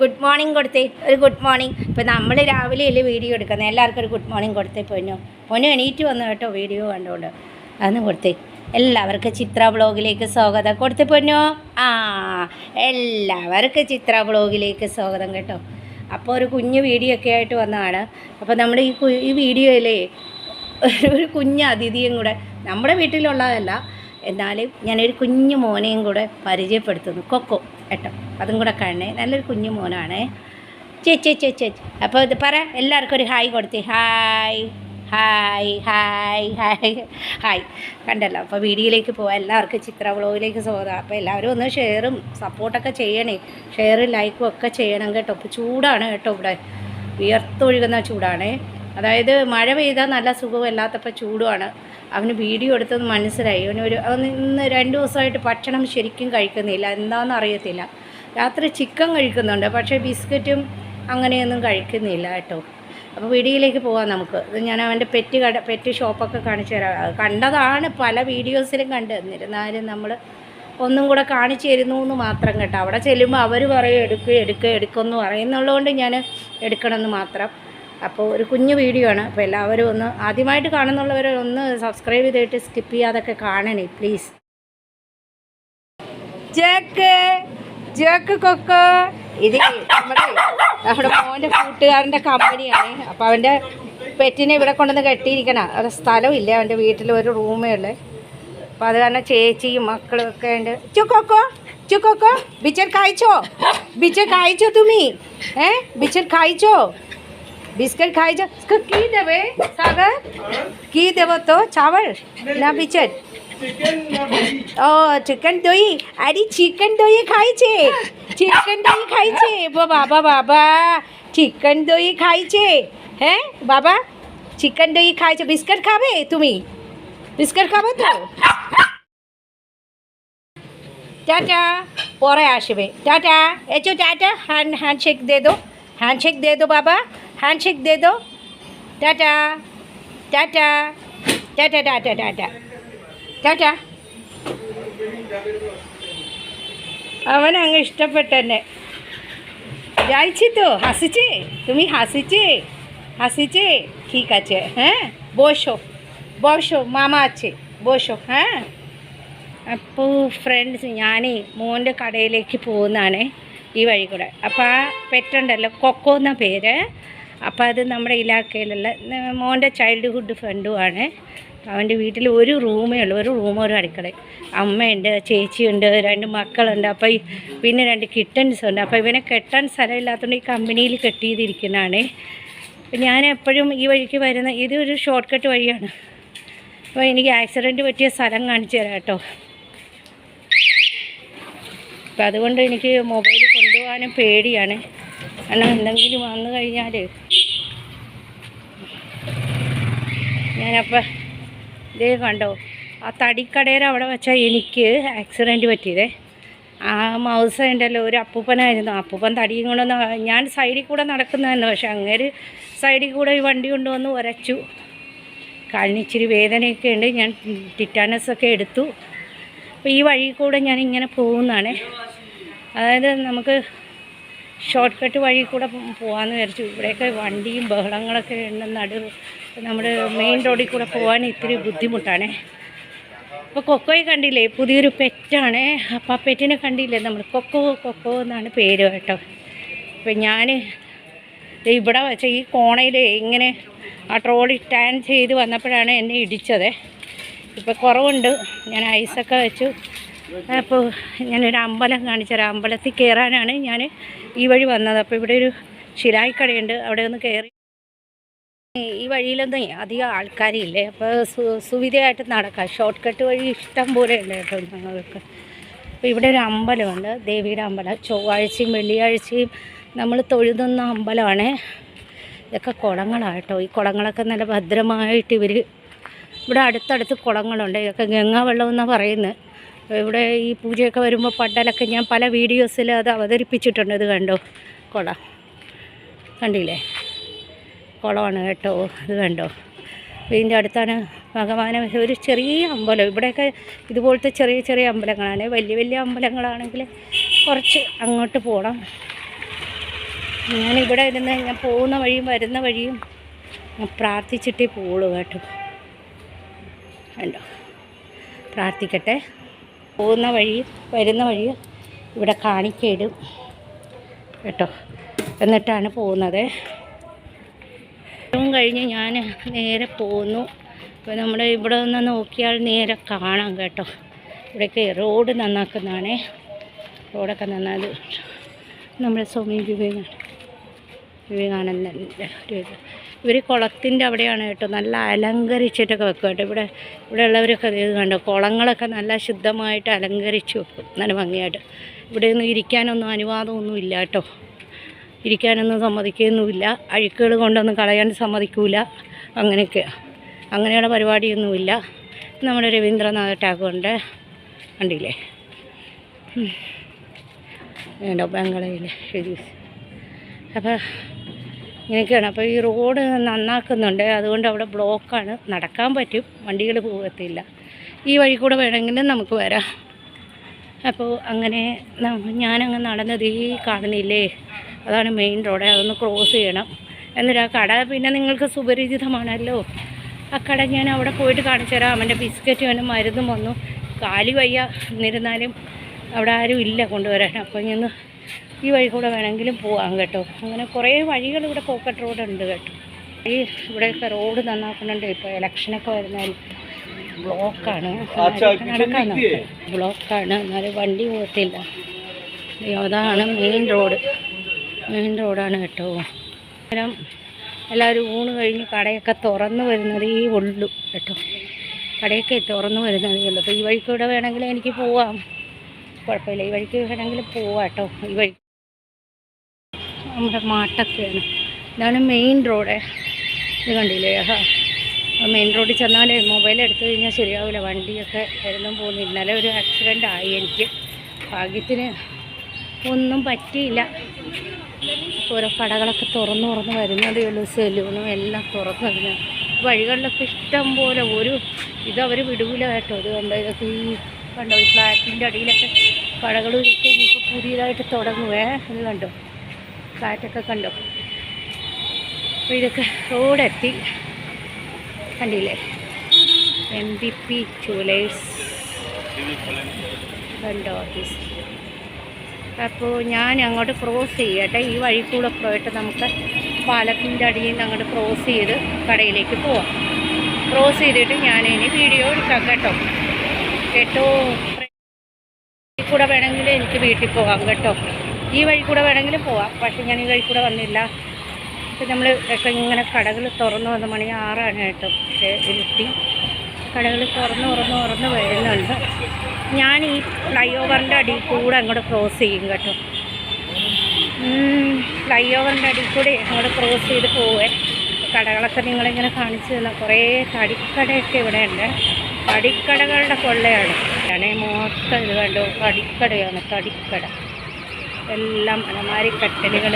Good morning കൊടുത്തേ. ഒരു good morning ഇപ്പം നമ്മൾ രാവിലെ അല്ലേ വീഡിയോ എടുക്കുന്നത് എല്ലാവർക്കും ഒരു ഗുഡ് മോർണിംഗ് കൊടുത്തേ പൊന്നു. പൊന്നു എണീറ്റ് വന്നു കേട്ടോ വീഡിയോ കണ്ടുകൊണ്ട് അന്ന് കൊടുത്തേ. എല്ലാവർക്കും ചിത്ര ബ്ലോഗിലേക്ക് സ്വാഗതം. കൊടുത്തേ പൊന്നു. ആ എല്ലാവർക്കും ചിത്ര ബ്ലോഗിലേക്ക് സ്വാഗതം കേട്ടോ. അപ്പോൾ ഒരു കുഞ്ഞ് വീഡിയോ ഒക്കെ ആയിട്ട് വന്നതാണ്. അപ്പോൾ നമ്മുടെ ഈ ഈ വീഡിയോയിലേ ഒരു കുഞ്ഞ് അതിഥിയും കൂടെ നമ്മുടെ വീട്ടിലുള്ളതല്ല. എന്നാലും ഞാനൊരു കുഞ്ഞു മോനെയും കൂടെ പരിചയപ്പെടുത്തുന്നു. കൊക്കോ. കേട്ടോ. അതും കൂടെ കാണണേ. നല്ലൊരു കുഞ്ഞു മോനാണേ. ചേച്ചി ചേച്ചി ചേച്ചി അപ്പോൾ ഇത് പറ എല്ലാവർക്കും ഒരു hi കൊടുത്തി. Hi hi hi hi hi. കണ്ടല്ലോ. അപ്പോൾ വീഡിയോയിലേക്ക് പോവാം. എല്ലാവർക്കും ചിത്ര വ്ളോഗിലേക്ക് സ്വാഗതം. അപ്പോൾ എല്ലാവരും ഒന്ന് ഷെയറും സപ്പോർട്ടൊക്കെ ചെയ്യണേ. ഷെയറും ലൈക്കും ഒക്കെ ചെയ്യണം കേട്ടോ. ഇപ്പോൾ ചൂടാണ് കേട്ടോ ഇവിടെ. വിയർത്തൊഴുകുന്ന ചൂടാണേ. അതായത് മഴ പെയ്താൽ നല്ല സുഖമല്ലാത്തപ്പോൾ ചൂടുമാണ്. അവന് വീഡിയോ എടുത്തത് മനസ്സിലായി. അവന് ഒരു അവന് ഇന്ന് രണ്ട് ദിവസമായിട്ട് ഭക്ഷണം ശരിക്കും കഴിക്കുന്നില്ല. എന്താണെന്ന് അറിയത്തില്ല. രാത്രി ചിക്കൻ കഴിക്കുന്നുണ്ട്. പക്ഷേ ബിസ്ക്കറ്റും അങ്ങനെയൊന്നും കഴിക്കുന്നില്ല കേട്ടോ. അപ്പോൾ വീഡിയോയിലേക്ക് പോകാം നമുക്ക്. ഞാൻ അവന്റെ പെറ്റ് കട പെറ്റ് ഷോപ്പൊക്കെ കാണിച്ചു തരാം. കണ്ടതാണ് പല വീഡിയോസിലും കണ്ട്. എന്നിരുന്നാലും നമ്മൾ ഒന്നും കൂടെ കാണിച്ചു തരുന്നു എന്ന് മാത്രം കേട്ടോ. അവിടെ ചെല്ലുമ്പോൾ അവർ പറയും എടുക്കുക എടുക്കുക എടുക്കുമെന്ന് പറയുന്നുള്ളതുകൊണ്ട് ഞാൻ എടുക്കണമെന്ന് മാത്രം. അപ്പോൾ ഒരു കുഞ്ഞു വീഡിയോ ആണ്. അപ്പോൾ എല്ലാവരും ഒന്ന് ആദ്യമായിട്ട് കാണുന്നുള്ളവർ ഒന്ന് സബ്സ്ക്രൈബ് ചെയ്തിട്ട് സ്കിപ്പ് ചെയ്യാതൊക്കെ കാണണേ പ്ലീസ് ജേക്ക് ജേക്ക് കൊക്കോ. ഇത് നമ്മുടെ നമ്മുടെ മോന്റെ കൂട്ടുകാരന്റെ കമ്പനിയാണ്. അപ്പോൾ അവന്റെ പെറ്റിനെ ഇവിടെ കൊണ്ടുവന്ന് കെട്ടിയിരിക്കണം. അത് സ്ഥലമില്ല അവന്റെ വീട്ടിൽ ഒരു റൂമേ ഉള്ളേ അപ്പോൾ അത് കാരണം ചേച്ചിയും മക്കളും ഒക്കെ ഉണ്ട്. ചുക്കൊക്കോ ചുക്കൊക്കോ ബിച്ചർ കായ്ച്ചോ ബിച്ചർ കായ്ച്ചോ തുമി? ഏ? ബിച്ചർ കായ്ച്ചോ বিস্কুট খাই যা। কি দেবে, সাগর? কি দেব তো? চাবল না બિચેટ ও চিকেন দই? আরে চিকেন দই খাইছে। চিকেন দই খাইছে। বাবা বাবা। চিকেন দই খাইছে। হ্যাঁ বাবা? চিকেন দই খাইছে। বিস্কুট খাবে তুমি? বিস্কুট খাবে তো? টাটা। পরে আসবে। টাটা। এচো টাটা। হ্যান্ড হ্যান্ডশেক দে দো হ্যান্ডশেক দে দো বাবা হ্যান্ডশেক দে দো tata tata tata tata tata tata അവൻ അങ്ങ് ഇഷ്ടപ്പെട്ടെന്നെ যাইছি তো হাসিছে তুমি হাসিছে হাসিছে ঠিক আছে হ্যাঁ বসো বসো মামা আছে বসോ হ্যাঁ അപ്പോൾ ഫ്രണ്ട്സ് ഞാനേ മോൻ്റെ കടയിലേക്ക് പോകുന്നതാണേ ഈ വഴി കൂടെ. അപ്പോൾ ആ പെറ്റുണ്ടല്ലോ കൊക്കോ എന്ന പേര്. അപ്പോൾ അത് നമ്മുടെ ഇലാക്കയിലുള്ള മോന്റെ ചൈൽഡ്ഹുഡ് ഫ്രണ്ടുമാണ് അവന്റെ വീട്ടിൽ ഒരു റൂമേ ഉള്ളൂ ഒരു റൂമ് ഒരു അടുക്കള അമ്മയുണ്ട് ചേച്ചിയുണ്ട് രണ്ട് മക്കളുണ്ട്. അപ്പോൾ പിന്നെ രണ്ട് കിട്ടൻസ് ഉണ്ട്. അപ്പോൾ ഇവനെ കെട്ടാൻ സ്ഥലമില്ലാത്തതുകൊണ്ട് ഈ കമ്പനിയിൽ കെട്ടിയതിരിക്കുന്നതാണ് ഞാൻ എപ്പോഴും ഈ വഴിക്ക് വരുന്ന ഇത് ഒരു ഷോർട്ട് കട്ട് വഴിയാണ്. അപ്പോൾ എനിക്ക് ആക്സിഡന്റ് പറ്റിയ സ്ഥലം കാണിച്ചു തരാം കേട്ടോ. അപ്പം അതുകൊണ്ട് എനിക്ക് മൊബൈൽ കൊണ്ടുപോകാനും പേടിയാണ്. കാരണം എന്തെങ്കിലും വന്നു കഴിഞ്ഞാൽ ഞാനപ്പോൾ ഇതേ കണ്ടോ ആ തടിക്കടയുടെ അവിടെ വെച്ചാൽ എനിക്ക് ആക്സിഡന്റ് പറ്റിയതേ. ആ മൗസ് ഉണ്ടല്ലോ ഒരു അപ്പൂപ്പനായിരുന്നു. അപ്പൂപ്പൻ തടിയും കൊണ്ട് ഞാൻ സൈഡിൽ കൂടെ നടക്കുന്നതായിരുന്നു. പക്ഷെ അങ്ങേര് സൈഡിൽ കൂടെ ഈ വണ്ടി കൊണ്ടുവന്ന് ഉരച്ചു കാലിന് ഇച്ചിരി വേദനയൊക്കെ ഉണ്ട്. ഞാൻ ടിറ്റാനസ് ഒക്കെ എടുത്തു. അപ്പോൾ ഈ വഴി കൂടെ ഞാൻ ഇങ്ങനെ പോകുന്നതാണ്. അതായത് നമുക്ക് ഷോർട്ട് കട്ട് വഴി കൂടെ പോകാമെന്ന് വിചാരിച്ചു. ഇവിടെയൊക്കെ വണ്ടിയും ബഹളങ്ങളൊക്കെ ഉണ്ട്. നടു നമ്മുടെ മെയിൻ റോഡിൽ കൂടെ പോകാൻ ഇത്തിരി ബുദ്ധിമുട്ടാണ്. അപ്പോൾ കൊക്കോയെ കണ്ടില്ലേ? പുതിയൊരു പെറ്റാണ്. അപ്പോൾ ആ പെറ്റിനെ കണ്ടില്ലേ? നമ്മൾ കൊക്കോ കൊക്കോ എന്നാണ് പേര് കേട്ടോ. അപ്പം ഞാൻ ഇവിടെ വെച്ച ഈ കോണയിൽ ഇങ്ങനെ ആ ട്രോളി ടാൻ ചെയ്ത് വന്നപ്പോഴാണ് എന്നെ ഇടിച്ചത്. ഇപ്പോൾ കുറവുണ്ട്. ഞാൻ ഐസൊക്കെ വെച്ചു. അപ്പോൾ ഞാനൊരു അമ്പലം കാണിച്ചൊരു അമ്പലത്തിൽ കയറാനാണ് ഞാൻ ഈ വഴി വന്നത്. അപ്പോൾ ഇവിടെ ഒരു ശിലായിക്കടയുണ്ട്. അവിടെ ഒന്ന് കയറി ഈ വഴിയിലൊന്നും അധികം ആൾക്കാരില്ലേ? അപ്പോൾ സു സുവിധയായിട്ട് നടക്കാം. ഷോർട്ട് കട്ട് വഴി ഇഷ്ടം പോലെ ഉണ്ട് കേട്ടോ ഞങ്ങൾക്ക്. അപ്പോൾ ഇവിടെ ഒരു അമ്പലമുണ്ട്. ദേവിയുടെ അമ്പലം. ചൊവ്വാഴ്ചയും വെള്ളിയാഴ്ചയും നമ്മൾ തൊഴുതുന്ന അമ്പലമാണ്. ഇതൊക്കെ കുളങ്ങളാണ് കേട്ടോ. ഈ കുളങ്ങളൊക്കെ നല്ല ഭദ്രമായിട്ട് ഇവർ ഇവിടെ അടുത്തടുത്ത് കുളങ്ങളുണ്ട്. ഇതൊക്കെ ഗംഗാവെള്ളം എന്നാണ് പറയുന്നത്. ഇവിടെ ഈ പൂജയൊക്കെ വരുമ്പോൾ പണ്ടലൊക്കെ ഞാൻ പല വീഡിയോസിൽ അത് അവതരിപ്പിച്ചിട്ടുണ്ട്. ഇത് കണ്ടോ? കുളം. കണ്ടില്ലേ? കുളമാണ് കേട്ടോ. ഇത് കണ്ടോ? ഇതിന്റെ അടുത്താണ് ഭഗവാനെ ഒരു ചെറിയ അമ്പലം. ഇവിടെയൊക്കെ ഇതുപോലത്തെ ചെറിയ ചെറിയ അമ്പലങ്ങളാണ്. വലിയ വലിയ അമ്പലങ്ങളാണെങ്കിൽ കുറച്ച് അങ്ങോട്ട് പോകണം. ഞാനിവിടെ ഇരുന്ന് ഞാൻ പോകുന്ന വഴിയും വരുന്ന വഴിയും പ്രാർത്ഥിച്ചിട്ടേ പോവുള്ളൂ കേട്ടോ. കണ്ടോ? പ്രാർത്ഥിക്കട്ടെ. പോകുന്ന വഴി വരുന്ന വഴി ഇവിടെ കാണിക്കയിടും. കേട്ടോ? എന്നിട്ടാണ് പോകുന്നത്. കഴിഞ്ഞ് ഞാൻ നേരെ പോന്നു. ഇപ്പോൾ നമ്മൾ ഇവിടെ നിന്ന് നോക്കിയാൽ നേരെ കാണാം കേട്ടോ. ഇവിടെയൊക്കെ റോഡ് നന്നാക്കുന്നതാണേ. റോഡൊക്കെ നന്നാത് നമ്മുടെ സ്വാമി വിവേകാനന്ദ വിവേകാനന്ദന്റെ ഒരു ഇത്. ഇവർ കുളത്തിന്റെ അവിടെയാണ് കേട്ടോ നല്ല അലങ്കരിച്ചിട്ടൊക്കെ വെക്കും കേട്ടോ. ഇവിടെ ഇവിടെ ഉള്ളവരൊക്കെ ഇത് കണ്ടോ? കുളങ്ങളൊക്കെ നല്ല ശുദ്ധമായിട്ട് അലങ്കരിച്ച് വെക്കും. നല്ല ഭംഗിയായിട്ട്. ഇവിടെ ഒന്നും ഇരിക്കാനൊന്നും അനുവാദമൊന്നും ഇല്ല കേട്ടോ. ഇരിക്കാനൊന്നും സമ്മതിക്കുകയൊന്നുമില്ല അഴുക്കുകൾ കൊണ്ടൊന്നും കളയാൻ സമ്മതിക്കില്ല അങ്ങനെയൊക്കെ. അങ്ങനെയുള്ള പരിപാടിയൊന്നുമില്ല. നമ്മുടെ രവീന്ദ്രനാഥ് ടാഗോറിന്റെ കണ്ടില്ലേ. വേണ്ട ബംഗളയിൽ ശരി അപ്പോൾ ഇങ്ങനെയൊക്കെയാണ്. അപ്പോൾ ഈ റോഡ് നന്നാക്കുന്നുണ്ട്. അതുകൊണ്ട് അവിടെ ബ്ലോക്കാണ്. നടക്കാൻ പറ്റും. വണ്ടികൾ പോകത്തില്ല. ഈ വഴി കൂടെ വേണമെങ്കിലും നമുക്ക് വരാം. അപ്പോൾ അങ്ങനെ ഞാനങ്ങ് നടന്നത് ഈ കാണുന്നില്ലേ? അതാണ് മെയിൻ റോഡ്. അതൊന്ന് ക്രോസ് ചെയ്യണം. എന്നിട്ട് ആ കട പിന്നെ നിങ്ങൾക്ക് സുപരിചിതമാണല്ലോ. ആ കട ഞാൻ അവിടെ പോയിട്ട് കാണിച്ചു തരാം. അവന്റെ ബിസ്ക്കറ്റ് അവന്റെ മരുന്നും വന്നു. കാലി വയ്യ എന്നിരുന്നാലും അവിടെ ആരും ഇല്ല കൊണ്ടുവരാൻ. അപ്പോൾ ഇന്ന് ഈ വഴി കൂടെ വേണമെങ്കിലും പോവാം കേട്ടോ. അങ്ങനെ കുറേ വഴികൾ ഇവിടെ പോക്കറ്റ് റോഡ് ഉണ്ട് കേട്ടോ. ഈ ഇവിടെയൊക്കെ റോഡ് നന്നാക്കുന്നുണ്ട്. ഇപ്പോൾ ഇലക്ഷനൊക്കെ വരുന്നതിൽ ബ്ലോക്കാണ് നടക്കാൻ ബ്ലോക്കാണ് എന്നാലും വണ്ടി പോകത്തില്ല. അതാണ് മെയിൻ റോഡ് മെയിൻ റോഡാണ് കേട്ടോ. അന്നേരം എല്ലാവരും ഊണ് കഴിഞ്ഞ് കടയൊക്കെ തുറന്നു വരുന്നത് ഈ ഉള്ളു കേട്ടോ. കടയൊക്കെ തുറന്നു വരുന്നതേ ഉള്ളൂ. അപ്പോൾ ഈ വഴിക്കൂടെ വേണമെങ്കിൽ എനിക്ക് പോവാം. കുഴപ്പമില്ല. ഈ വഴിക്ക് വേണമെങ്കിൽ പോവാം കേട്ടോ. ഈ വഴി നമ്മുടെ മാട്ടൊക്കെയാണ്. ഇതാണ് മെയിൻ റോഡ് ഇത് കണ്ടില്ലേ? ഹാ മെയിൻ റോഡിൽ ചെന്നാൽ മൊബൈൽ എടുത്തു കഴിഞ്ഞാൽ ശരിയാവില്ല വണ്ടിയൊക്കെ വരുന്നും പോകുന്നു. ഇന്നലെ ഒരു ആക്സിഡന്റ് ആയി എനിക്ക്. ഭാഗ്യത്തിന് ഒന്നും പറ്റിയില്ല. ഓരോ കടകളൊക്കെ തുറന്നു തുറന്ന് വരുന്നതേ ഉള്ളൂ. സെലൂണും എല്ലാം തുറന്നു വരുന്നത്. വഴികളിലൊക്കെ ഇഷ്ടം പോലെ ഒരു ഇതവർ വിടൂല കേട്ടോ. ഇത് കണ്ടോ? ഇതൊക്കെ ഈ കണ്ടോ? ഈ ഫ്ലാറ്റിന്റെ അടിയിലൊക്കെ കടകളും ഇതൊക്കെ ഇനിയിപ്പോൾ പുതിയതായിട്ട് തുടങ്ങുവേ. ഇത് കണ്ടോ? ഫ്ലാറ്റൊക്കെ കണ്ടോ. അപ്പോൾ ഇതൊക്കെ റോഡെത്തി. കണ്ടില്ലേ? എം ബി പി ജുവലേഴ്സ് കണ്ടോ ഓഫീസ് അപ്പോൾ ഞാൻ അങ്ങോട്ട് ക്രോസ് ചെയ്യട്ടെ. ഈ വഴി കൂടെ പോയിട്ട് നമുക്ക് പാലത്തിന്റെ അടിയിൽ നിന്ന് അങ്ങോട്ട് ക്രോസ് ചെയ്ത് കടയിലേക്ക് പോവാം. ക്രോസ് ചെയ്തിട്ട് ഞാൻ ഇനി വീഡിയോ എടുക്കാം കേട്ടോ. കേട്ടോ? കൂടെ വേണമെങ്കിൽ എനിക്ക് വീട്ടിൽ പോകാം കേട്ടോ. ഈ വഴി കൂടെ വേണമെങ്കിലും പോവാം. പക്ഷേ ഞാൻ ഈ വഴി കൂടെ വന്നില്ല. ഇപ്പം നമ്മൾ ഒക്കെ ഇങ്ങനെ കടകൾ തുറന്നു വന്ന മണി ആറാണ് കേട്ടോ. പക്ഷേ ഇരുട്ടി. കടകൾ തുറന്ന് തുറന്ന് തുറന്ന് വരുന്നുണ്ട്. ഞാൻ ഈ ഫ്ലൈ ഓവറിന്റെ അടിയിൽ കൂടെ അങ്ങോട്ട് ക്രോസ് ചെയ്യും കേട്ടോ. ഫ്ലൈ ഓവറിന്റെ അടി കൂടെ അങ്ങോട്ട് ക്രോസ് ചെയ്ത് പോവേ. കടകളൊക്കെ നിങ്ങളിങ്ങനെ കാണിച്ചു തന്ന. കുറേ തടിക്കടയൊക്കെ ഇവിടെ ഉണ്ട് തടിക്കടകളുടെ കൊള്ളയാണ്. മൊത്തം ഇത് കണ്ടു? തടിക്കടയാണ് തടിക്കട. എല്ലാം അലമാരി കട്ടലുകൾ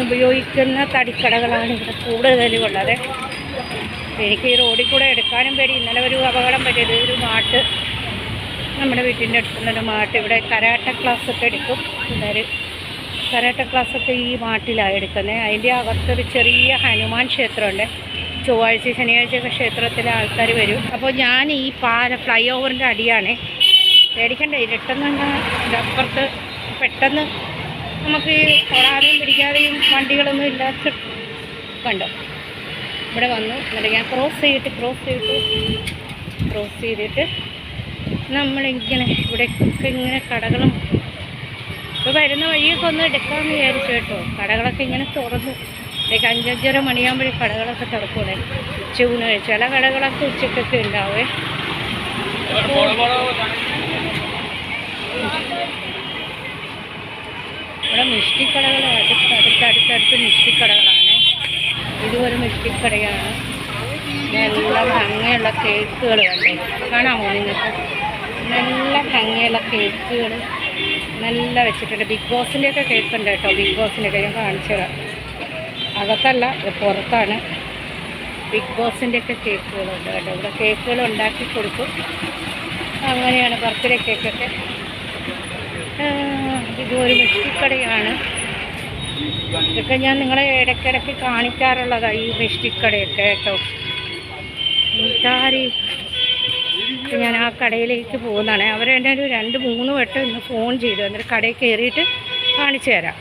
ഉപയോഗിക്കുന്ന തടിക്കടകളാണ് ഇവിടെ കൂടുതലും ഉള്ളത് എനിക്ക് ഈ റോഡിൽ കൂടെ എടുക്കാനും പേടി. ഇന്നലെ ഒരു അപകടം പറ്റിയത് ഒരു മാട്ട്. നമ്മുടെ വീട്ടിന്റെ അടുത്തുള്ളൊരു മാട്ട്. ഇവിടെ കരാട്ട ക്ലാസ്സൊക്കെ എടുക്കും. പിള്ളേർ കരാട്ട ക്ലാസ്സൊക്കെ ഈ മാട്ടിലാണ് എടുക്കുന്നത്. അതിന്റെ അകത്തൊരു ചെറിയ ഹനുമാൻ ക്ഷേത്രമുണ്ട്. ചൊവ്വാഴ്ച ശനിയാഴ്ചയൊക്കെ ക്ഷേത്രത്തിലെ ആൾക്കാർ വരും. അപ്പോൾ ഞാൻ ഈ പാല ഫ്ലൈ ഓവറിന്റെ അടിയാണ്. പേടിക്കണ്ട ഇരുട്ടെന്ന് അപ്പുറത്ത് പെട്ടെന്ന് നമുക്ക് ഈ തൊടാതെയും പിടിക്കാതെയും വണ്ടികളൊന്നും ഇല്ലാത്ത കണ്ടോ? ഇവിടെ വന്നു. എന്നിട്ട് ഞാൻ ക്രോസ് ചെയ്തിട്ട് ക്രോസ് ചെയ്തിട്ട് ക്രോസ് ചെയ്തിട്ട് നമ്മളിങ്ങനെ ഇവിടെയൊക്കെ ഇങ്ങനെ കടകളും ഇപ്പോൾ വരുന്ന വഴിയൊക്കെ ഒന്ന് എടുക്കാമെന്ന് വിചാരിച്ചു കേട്ടോ. കടകളൊക്കെ ഇങ്ങനെ തുറന്നു ഇവിടേക്ക് അഞ്ചഞ്ചര മണിയാകുമ്പോഴേ കടകളൊക്കെ തുറക്കൂടെ ഉച്ചയൂണ് ചില കടകളൊക്കെ ഉച്ചക്കൊക്കെ ഉണ്ടാവേ. ഇവിടെ മിഷ്ടിക്കടകൾ അടുത്ത് അടുത്തടുത്തടുത്ത് മിഷ്ടിക്കടകളാണ് ഇതുപോലെ മിഷ്ടിക്കടയാണ് നല്ല ഭംഗിയുള്ള കേക്കുകൾ കണ്ടോ? കാണാമോ നിങ്ങൾക്ക്? നല്ല ഭംഗിയുള്ള കേക്കുകൾ നല്ല വെച്ചിട്ടുണ്ട്. ബിഗ് ബോസിന്റെയൊക്കെ കേക്ക് ഉണ്ട് കേട്ടോ. ബിഗ് ബോസിന്റെയൊക്കെ ഞാൻ കാണിച്ചു തരാം. അകത്തല്ല പുറത്താണ്. ബിഗ് ബോസിന്റെയൊക്കെ കേക്കുകളുണ്ട് കേട്ടോ. ഇവിടെ കേക്കുകൾ ഉണ്ടാക്കി കൊടുക്കും അങ്ങനെയാണ് ബർത്ത്ഡേ കേക്കൊക്കെ. ഇതൊരു മിഷ്ടിക്കടയാണ് ഇതൊക്കെ ഞാൻ നിങ്ങളെ ഇടയ്ക്കിടയ്ക്ക് കാണിക്കാറുള്ളതാണ് ഈ മിഷ്ടിക്കടയൊക്കെ കേട്ടോ. ഞാൻ ആ കടയിലേക്ക് പോകുന്നതാണ്. അവരെന്നെ ഒരു രണ്ട് മൂന്ന് വട്ടം ഇന്ന് ഫോൺ ചെയ്തു. എന്നിട്ട് കടയിൽ കയറിയിട്ട് കാണിച്ചു തരാം.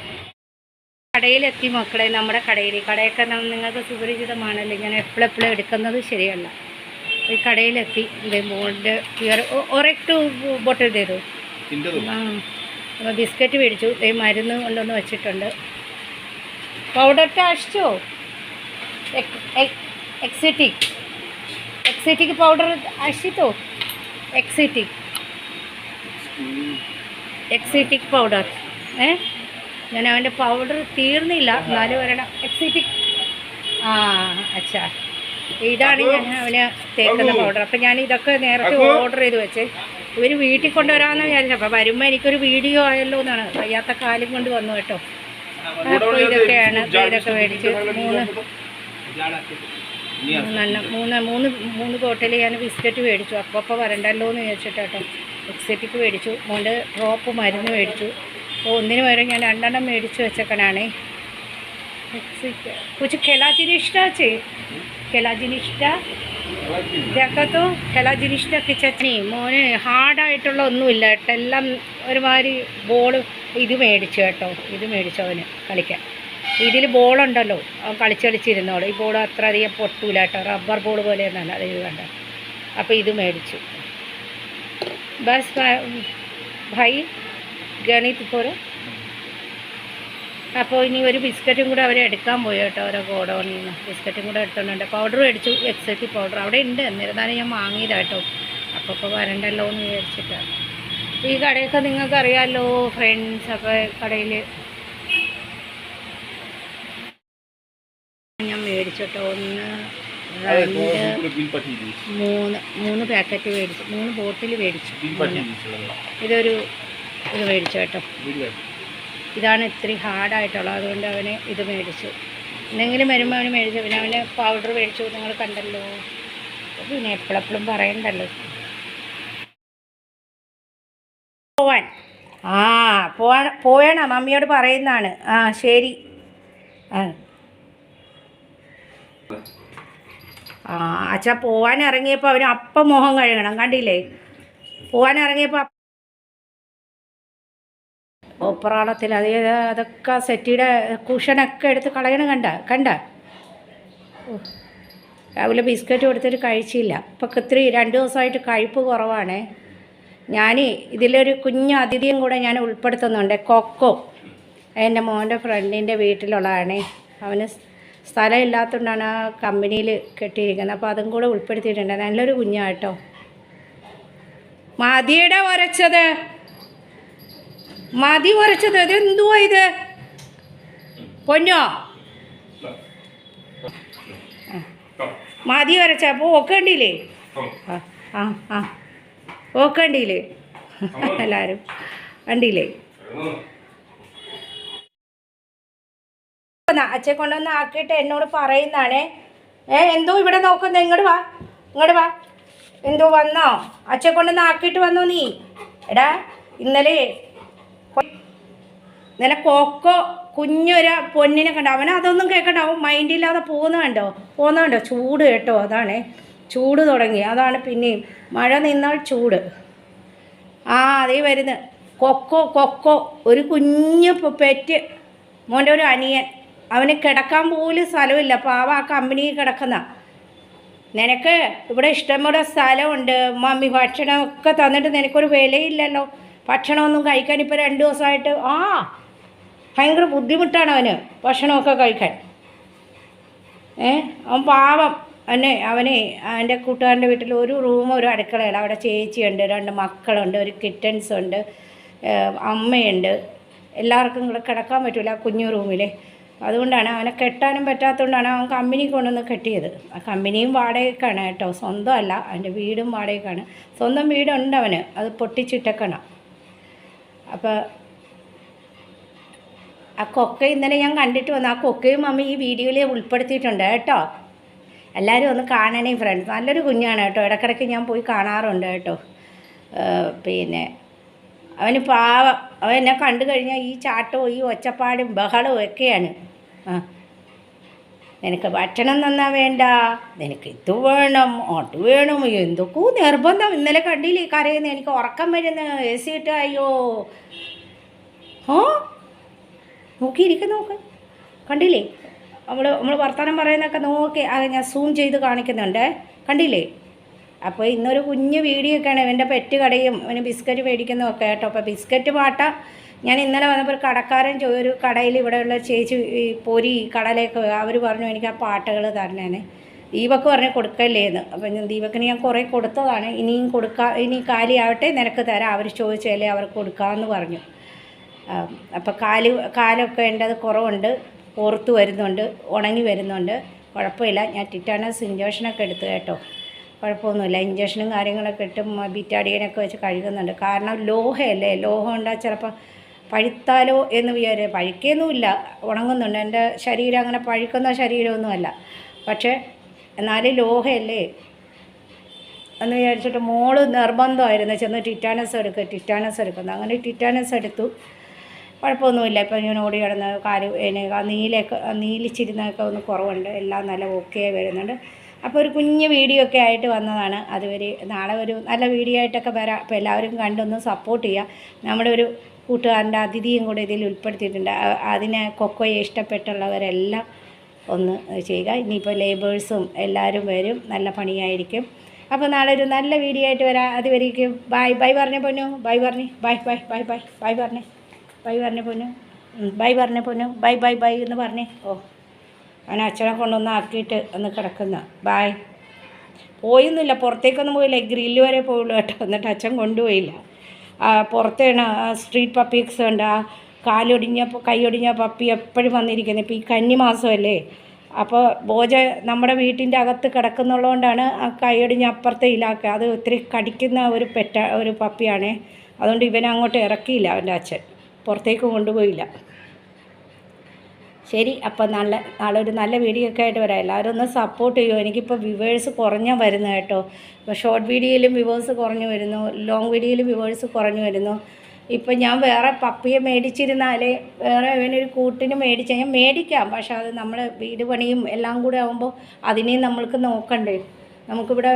കടയിലെത്തി മക്കളെ നമ്മുടെ കടയിൽ. കടയൊക്കെ നിങ്ങൾക്ക് സുപരിചിതമാണല്ലോ. ഞാൻ എപ്പോഴെപ്പോഴും എടുക്കുന്നത് ശരിയല്ല. ഈ കടയിലെത്തി. ബോണ്ട് ഒരക്ട് ബോട്ടിൽ ചെയ്തു ആ. അപ്പോൾ ബിസ്ക്കറ്റ് മേടിച്ചു. ഈ മരുന്ന് കൊണ്ടൊന്ന് വെച്ചിട്ടുണ്ട്. പൗഡർ അഴിച്ചോ എക്സിറ്റിക് എക്സിറ്റിക് പൗഡർ അഴിച്ചിട്ടോ എക്സിറ്റിക് എക്സിറ്റിക് പൗഡർ ഏ? ഞാൻ അവന്റെ പൗഡർ തീർന്നില്ല. എന്നാലും വരണം എക്സിറ്റിക് ആ അച്ഛാ. ഇതാണ് ഞാൻ അവന് തേക്കുന്ന പൗഡർ അപ്പം ഞാൻ ഇതൊക്കെ നേരത്തെ ഓർഡർ ചെയ്ത് വെച്ച്. ഇവർ വീട്ടിൽ കൊണ്ടുവരാമെന്ന് വിചാരിച്ചു അപ്പം വരുമ്പോൾ എനിക്കൊരു വീഡിയോ ആയല്ലോ എന്നാണ് വയ്യാത്ത കാലും കൊണ്ട് വന്നു കേട്ടോ അപ്പോൾ ഇതൊക്കെയാണ് ദേ ഇതൊക്കെ മേടിച്ച് മൂന്ന് മൂന്നെണ്ണം മൂന്ന് മൂന്ന് മൂന്ന് ബോട്ടിൽ ഞാൻ ബിസ്ക്കറ്റ് മേടിച്ചു അപ്പോൾ അപ്പോൾ വരണ്ടല്ലോ എന്ന് വിചാരിച്ചിട്ട് കേട്ടോ എക്സറ്റിക്ക് മേടിച്ചു മോൻ്റെ ഡ്രോപ്പ് മരുന്ന് മേടിച്ചു അപ്പോൾ ഒന്നിന് പകരം ഞാൻ രണ്ടെണ്ണം മേടിച്ച് വെച്ചേക്കനാണേ കുച്ച് खेला जिनिष्टा छे खेला जिनिष्टा ഇതിനകത്ത് ചില ജിനിഷിനൊക്കെ ചച്ചനി മോന് ഹാർഡായിട്ടുള്ള ഒന്നുമില്ല കേട്ടോ. എല്ലാം ഒരുമാതിരി ബോൾ ഇത് മേടിച്ചു കേട്ടോ. ഇത് മേടിച്ചു അവന് കളിക്കാൻ. ഇതിൽ ബോളുണ്ടല്ലോ അവൻ കളിച്ച് കളിച്ചിരുന്നോളൂ. ഈ ബോൾ അത്ര അധികം പൊട്ടൂല കേട്ടോ. റബ്ബർ ബോൾ പോലെ ഒന്നല്ല അത് കണ്ട? അപ്പോൾ ഇത് മേടിച്ചു. ബസ് ഭൈ ഗണിത് പോലും അപ്പോൾ ഇനി ഒരു ബിസ്ക്കറ്റും കൂടെ അവർ എടുക്കാൻ പോയി കേട്ടോ ഓരോ ഗോഡൗണിൽ നിന്ന് ബിസ്ക്കറ്റും കൂടെ എടുത്തോണ്ട് പൗഡർ മേടിച്ചു എക്സൈറ്റി പൗഡർ അവിടെ ഉണ്ട് എന്നിരുന്നാലും ഞാൻ വാങ്ങിയതാ കേട്ടോ. അപ്പോൾ ഇപ്പോൾ വരണ്ടല്ലോ എന്ന് വിചാരിച്ചിട്ടാണ് ഈ കടയൊക്കെ നിങ്ങൾക്കറിയാമല്ലോ ഫ്രണ്ട്സ് അപ്പോൾ കടയിൽ ഞാൻ മേടിച്ചിട്ടോ ഒന്ന് മൂന്ന് മൂന്ന് പാക്കറ്റ് മേടിച്ചു മൂന്ന് ബോട്ടിൽ മേടിച്ചു. ഇതൊരു ഇത് മേടിച്ചു കേട്ടോ. ഇതാണ് ഇത്തിരി ഹാർഡായിട്ടുള്ളത് അതുകൊണ്ട് അവന് ഇത് മേടിച്ചു. എന്തെങ്കിലും വരുമ്പോൾ അവന് മേടിച്ചു പിന്നെ അവന് പൗഡർ മേടിച്ചു നിങ്ങൾ കണ്ടല്ലോ. പിന്നെ എപ്പോഴെപ്പോഴും പറയണ്ടല്ലോ. പോവാൻ. ആ പോവാൻ പോവേണം? മമ്മിയോട് പറയുന്നതാണ്. ആ ശരി. ആ. അച്ഛാ പോവാൻ ഇറങ്ങിയപ്പോൾ അവന് അപ്പം മോഹം കഴുകണം. കണ്ടില്ലേ? പോവാൻ ഇറങ്ങിയപ്പോൾ ഓപ്പറാളത്തിൽ അത് അതൊക്കെ സെറ്റിയുടെ കുഷനൊക്കെ എടുത്ത് കളയണം കണ്ട കണ്ട. രാവിലെ ബിസ്ക്കറ്റ് കൊടുത്തിട്ട് കഴിച്ചില്ല. ഇപ്പം ഇത്തിരി രണ്ട് ദിവസമായിട്ട് കഴിപ്പ് കുറവാണേ. ഞാൻ ഇതിലൊരു കുഞ്ഞു അതിഥിയും കൂടെ ഞാൻ ഉൾപ്പെടുത്തുന്നുണ്ട്. കൊക്കോ. എന്റെ മോന്റെ ഫ്രണ്ടിന്റെ വീട്ടിലുള്ളതാണേ. അവന് സ്ഥലം ഇല്ലാത്തതുകൊണ്ടാണ് ആ കമ്പനിയിൽ കെട്ടിയിരിക്കുന്നത്. അപ്പോൾ അതും കൂടെ ഉൾപ്പെടുത്തിയിട്ടുണ്ട്. നല്ലൊരു കുഞ്ഞാട്ടോ മതിയുടെ ഉരച്ചത് മതി ഉരച്ചത് ഇത് എന്തുവാ ഇത്? പൊന്നോ. മതി ഉരച്ച അപ്പോൾ ഓക്കണ്ടില്ലേ ആ ആ ഓക്കണ്ടില്ലേ എല്ലാവരും കണ്ടില്ലേ? അച്ഛൻ കൊണ്ടുവന്ന് ആക്കിയിട്ട് എന്നോട് പറയുന്നതാണേ. ഏ എന്തോ ഇവിടെ നോക്കുന്ന. ഇങ്ങോട്ട് വാ. ഇങ്ങോട്ട് വാ. എന്തോ വന്നോ? അച്ഛൻ കൊണ്ടുവന്ന് ആക്കിയിട്ട് വന്നോ നീ? എടാ ഇന്നലെ ഇന്നലെ കൊക്കോ കുഞ്ഞൊരു പൊന്നിനെ കണ്ട? അവൻ അതൊന്നും കേൾക്കണ്ട. അവൻ മൈൻഡില്ലാതെ പോകുന്ന കണ്ടോ? പോകുന്ന കണ്ടോ? ചൂട് കേട്ടോ അതാണേ. ചൂട് തുടങ്ങി. അതാണ് പിന്നെയും. മഴ നിന്നാൽ ചൂട്. ആ അതേ വരുന്ന. കൊക്കോ കൊക്കോ ഒരു കുഞ്ഞു പെറ്റ്. മോന്റെ ഒരു അനിയൻ. അവന് കിടക്കാൻ പോലും സ്ഥലമില്ല. പാവ ആ കമ്പനിയിൽ കിടക്കുന്ന. നിനക്ക് ഇവിടെ ഇഷ്ടംപോലെ സ്ഥലമുണ്ട്. മമ്മി ഭക്ഷണമൊക്കെ തന്നിട്ട് നിനക്കൊരു വിലയില്ലല്ലോ. ഭക്ഷണമൊന്നും കഴിക്കാൻ ഇപ്പോൾ രണ്ട് ദിവസമായിട്ട്. ആ ഭയങ്കര ബുദ്ധിമുട്ടാണ് അവന് ഭക്ഷണമൊക്കെ കഴിക്കാൻ. ഏ? അവൻ പാവം. എന്നെ അവനെ അവന്റെ കൂട്ടുകാരന്റെ വീട്ടിൽ ഒരു റൂം ഒരു അടുക്കളയാണ് അവിടെ ചേച്ചിയുണ്ട് രണ്ട് മക്കളുണ്ട് ഒരു കിറ്റൻസ് ഉണ്ട് അമ്മയുണ്ട്. എല്ലാവർക്കും കൂടെ കിടക്കാൻ പറ്റില്ല ആ കുഞ്ഞു റൂമിൽ അതുകൊണ്ടാണ് അവനെ കെട്ടാനും പറ്റാത്തതുകൊണ്ടാണ് അവൻ കമ്പനി കൊണ്ടുവന്ന് കെട്ടിയത്. ആ കമ്പനിയും വാടകയ്ക്കാണ് കേട്ടോ. സ്വന്തമല്ല അവന്റെ വീടും വാടകയ്ക്കാണ്. സ്വന്തം വീടുണ്ട് അവന്. അത് പൊട്ടിച്ചിട്ടക്കണം. അപ്പോൾ ആ കൊക്ക ഇന്നലെ ഞാൻ കണ്ടിട്ട് വന്നു. ആ കൊക്കയും മമ്മ ഈ വീഡിയോയിൽ ഉൾപ്പെടുത്തിയിട്ടുണ്ട് കേട്ടോ. എല്ലാവരും ഒന്ന് കാണണേ ഫ്രണ്ട്സ് നല്ലൊരു കുഞ്ഞാണ് കേട്ടോ. ഇടക്കിടയ്ക്ക് ഞാൻ പോയി കാണാറുണ്ട് കേട്ടോ. പിന്നെ അവന് പാവം. അവൻ എന്നെ കണ്ടു കഴിഞ്ഞാൽ ഈ ചാട്ടവും ഈ ഒച്ചപ്പാടും ബഹളവും ഒക്കെയാണ്. ആ. നിനക്ക് ഭക്ഷണം തന്നാ വേണ്ട. നിനക്ക് ഇത് വേണം അത് വേണം. എന്തൊക്കെയോ നിർബന്ധം. ഇന്നലെ കണ്ടില്ലേ കരയുന്നു? എനിക്ക് ഉറക്കം വരുന്നു. എ സി ഇട്ട് അയ്യോ. ഓ നോക്കിയിരിക്കും നോക്ക്. കണ്ടില്ലേ? നമ്മൾ നമ്മൾ വർത്തമാനം പറയുന്നതൊക്കെ നോക്കി അത് ഞാൻ സൂം ചെയ്ത് കാണിക്കുന്നുണ്ട്. കണ്ടില്ലേ? അപ്പോൾ ഇന്നൊരു കുഞ്ഞ് വീഡിയോ ഒക്കെയാണ് ഇവന്റെ പെറ്റ് കടയും അവന് ബിസ്ക്കറ്റ് മേടിക്കുന്നതൊക്കെ കേട്ടോ. അപ്പോൾ ബിസ്ക്കറ്റ് പാട്ട ഞാൻ ഇന്നലെ വന്നപ്പോൾ ഒരു കടക്കാരൻ ഒരു കടയിൽ ഇവിടെയുള്ള ചേച്ചി ഈ പൊരി കടലയൊക്കെ അവർ പറഞ്ഞു എനിക്ക് ആ പാട്ടുകൾ തരണേ ദീപക്ക് പറഞ്ഞ് കൊടുക്കല്ലേ എന്ന് അപ്പം ദീപക്കിന് ഞാൻ കുറേ കൊടുത്തതാണ്. ഇനിയും കൊടുക്കാം ഇനി കാലിയാവട്ടെ നിനക്ക് തരാം. അവർ ചോദിച്ചാലേ അവർക്ക് കൊടുക്കാമെന്ന് പറഞ്ഞു. അപ്പോൾ കാൽ കാലൊക്കെ ഉണ്ട് അത് കുറവുണ്ട് ഓർത്ത് വരുന്നുണ്ട് ഉണങ്ങി വരുന്നുണ്ട്. കുഴപ്പമില്ല. ഞാൻ ടിറ്റാനസ് ഇഞ്ചക്ഷനൊക്കെ എടുത്തു കേട്ടോ. കുഴപ്പമൊന്നുമില്ല. ഇഞ്ചക്ഷനും കാര്യങ്ങളൊക്കെ ഇട്ടും ബിറ്റാഡിയനൊക്കെ വെച്ച് കഴുകുന്നുണ്ട്. കാരണം ലോഹയല്ലേ? ലോഹം ഉണ്ടാ ചിലപ്പോൾ പഴുത്താലോ എന്ന് വിചാരിച്ചു പഴുക്കൊന്നുമില്ല. ഉണങ്ങുന്നുണ്ട്. എന്റെ ശരീരം അങ്ങനെ പഴുക്കുന്ന ശരീരമൊന്നുമല്ല. പക്ഷേ എന്നാലും ലോഹയല്ലേ? എന്ന് വിചാരിച്ചിട്ട് മോൾ നിർബന്ധമായിരുന്നു ചെന്ന് ടിറ്റാനസ് എടുക്കുക ടിറ്റാനസ് എടുക്കുന്നത് അങ്ങനെ ടിറ്റാനസ് എടുത്തു. കുഴപ്പമൊന്നുമില്ല. ഇപ്പം ഞാൻ ഓടി കിടന്ന് കാൽ ആ നീലൊക്കെ നീലിച്ചിരുന്നൊക്കെ ഒന്ന് കുറവുണ്ട്. എല്ലാം നല്ല ഓക്കെ വരുന്നുണ്ട്. അപ്പോൾ ഒരു കുഞ്ഞ് വീഡിയോ ഒക്കെ ആയിട്ട് വന്നതാണ്. അതുവരെ നാളെ ഒരു നല്ല വീഡിയോ ആയിട്ടൊക്കെ വരാം. അപ്പോൾ എല്ലാവരും കണ്ടൊന്ന് സപ്പോർട്ട് ചെയ്യുക. നമ്മുടെ ഒരു കൂട്ടുകാരന്റെ അതിഥിയും കൂടെ ഇതിൽ ഉൾപ്പെടുത്തിയിട്ടുണ്ട്. അതിനെ കൊക്കോയെ ഇഷ്ടപ്പെട്ടുള്ളവരെല്ലാം ഒന്ന് ചെയ്യുക. ഇനിയിപ്പോൾ ലേബേഴ്സും എല്ലാവരും വരും. നല്ല പണിയായിരിക്കും. അപ്പോൾ നാളെ ഒരു നല്ല വീഡിയോ ആയിട്ട് വരാം. അതുവരേക്കും ബൈ ബൈ പറഞ്ഞേ പൊന്നു? ബൈ പറഞ്ഞു. Bye bye bye bye bye പറഞ്ഞേ. ബൈ പറഞ്ഞ പൊന്നു. ബൈ പറഞ്ഞ പൊന്നു. ബൈ ബൈ ബൈ എന്ന് പറഞ്ഞേ. ഓ അവൻ അച്ഛനെ കൊണ്ടൊന്ന് ആക്കിയിട്ട് ഒന്ന് കിടക്കുന്ന. ബായ് പോയൊന്നുമില്ല. പുറത്തേക്കൊന്നും പോയില്ല. ഗ്രില്ല് വരെ പോയുള്ളൂ കേട്ടോ. എന്നിട്ട് അച്ഛൻ കൊണ്ടുപോയില്ല. പുറത്തേണ് സ്ട്രീറ്റ് പപ്പീസ് ഉണ്ട്. ആ കാലൊടിഞ്ഞ കൈയൊടിഞ്ഞ പപ്പി എപ്പോഴും വന്നിരിക്കുന്നത്. ഇപ്പോൾ ഈ കന്നി മാസമല്ലേ. അപ്പോൾ ബോജ നമ്മുടെ വീട്ടിന്റെ അകത്ത് കിടക്കുന്നുള്ളതുകൊണ്ടാണ് ആ കൈയൊടിഞ്ഞ അപ്പുറത്തെ ഇലാക്കുക. അത് ഒത്തിരി കടിക്കുന്ന ഒരു പെറ്റ ഒരു പപ്പിയാണേ അതുകൊണ്ട് ഇവനെ അങ്ങോട്ട് ഇറക്കിയില്ല അവന്റെ അച്ഛൻ. പുറത്തേക്ക് കൊണ്ടുപോയില്ല. ശരി അപ്പം നല്ല നാളെ ഒരു നല്ല വീഡിയോ ഒക്കെ ആയിട്ട് വരാം. എല്ലാവരും ഒന്ന് സപ്പോർട്ട് ചെയ്യുമോ എനിക്കിപ്പോൾ വ്യൂവേഴ്സ് കുറഞ്ഞാൽ വരുന്നു കേട്ടോ. ഇപ്പോൾ ഷോർട്ട് വീഡിയോയിലും വ്യൂവേഴ്സ് കുറഞ്ഞു വരുന്നു. ലോങ് വീഡിയോയിലും വ്യൂവേഴ്സ് കുറഞ്ഞു വരുന്നു. ഇപ്പം ഞാൻ വേറെ പപ്പിയെ മേടിച്ചിരുന്നാൽ വേറെ ഇവനൊരു കൂട്ടിന് മേടിച്ചാൽ ഞാൻ മേടിക്കാം. പക്ഷേ അത് നമ്മൾ വീട് പണിയും എല്ലാം കൂടെ ആകുമ്പോൾ അതിനെയും നമ്മൾക്ക് നോക്കണ്ടേ. നമുക്കിവിടെ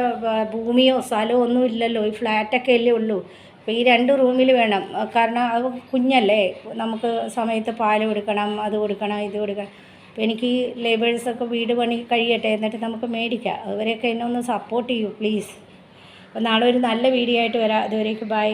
ഭൂമിയോ സ്ഥലമോ ഒന്നും ഇല്ലല്ലോ. ഈ ഫ്ലാറ്റൊക്കെ അല്ലേ ഉള്ളൂ. അപ്പോൾ ഈ രണ്ട് റൂമിൽ വേണം. കാരണം അത് കുഞ്ഞല്ലേ? നമുക്ക് സമയത്ത് പാൽ കൊടുക്കണം അത് കൊടുക്കണം ഇത് കൊടുക്കണം. അപ്പോൾ എനിക്ക് ലേബേഴ്സൊക്കെ വീട് പണി കഴിയട്ടെ എന്നിട്ട് നമുക്ക് മേടിക്കാം. അതുവരെയൊക്കെ എന്നെ ഒന്ന് സപ്പോർട്ട് ചെയ്യൂ പ്ലീസ് അപ്പോൾ നാളെ ഒരു നല്ല വീഡിയോ ആയിട്ട് വരാം. അതുവരേക്ക് ബൈ